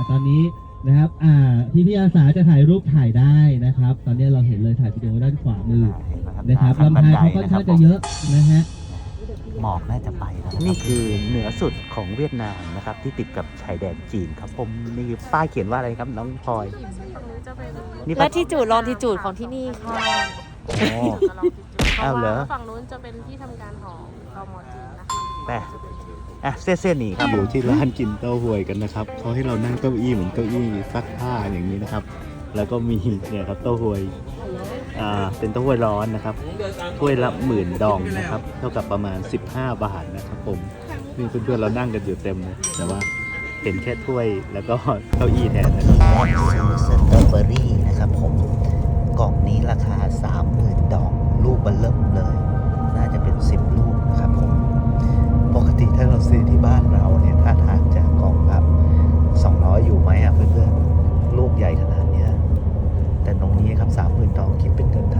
อะตอนนี้นะครับ อ่าพี่พี่ๆอาสาจะถ่ายรูปถ่ายได้นะครับ ตอนนี้เราเห็นเลยถ่ายวิดีโอด้านขวามือนะครับลำธารเขาค่อนข้างจะเยอะนะฮะ หมอกน่าจะไปแล้วนี่คือเหนือสุดของเวียดนามนะครับ ที่ติดกับชายแดนจีนครับผมนี่คือป้ายเขียนว่าอะไรครับน้องพลอยนี่และที่จูดลองที่จูดของที่นี่ค่ะโอ้อ้าวเหรอ ฝั่งนู้นจะเป็นที่ทำการของตมจีนนะคะแต่ อะเส้นเส้นๆนี้ครับอยู่ที่ร้านกินเต้าหวยกันนะครับเขาให้เรานั่งเก้าอี้เหมือนเก้าอี้ซักผ้าอย่างนี้นะครับ แล้วก็มีเนี่ยครับเต้าหวยอ่าเป็นเต้าหวยร้อนนะครับถ้วยละหมื่นดองนะครับ เท่ากับประมาณ 15 บาทนะครับผมนี่เพื่อนๆเรานั่งกันอยู่เต็มเลยแต่ว่าเห็นแค่ถ้วยแล้วก็เก้าอี้แทนนะครับสตรอเบอรี่นะครับผมกล่องนี้ราคา 30,000 ดอง ลูกเบัลเริ่มเลย น่าจะเป็น 10 ลูก ต่อคิดเป็นเงินไทย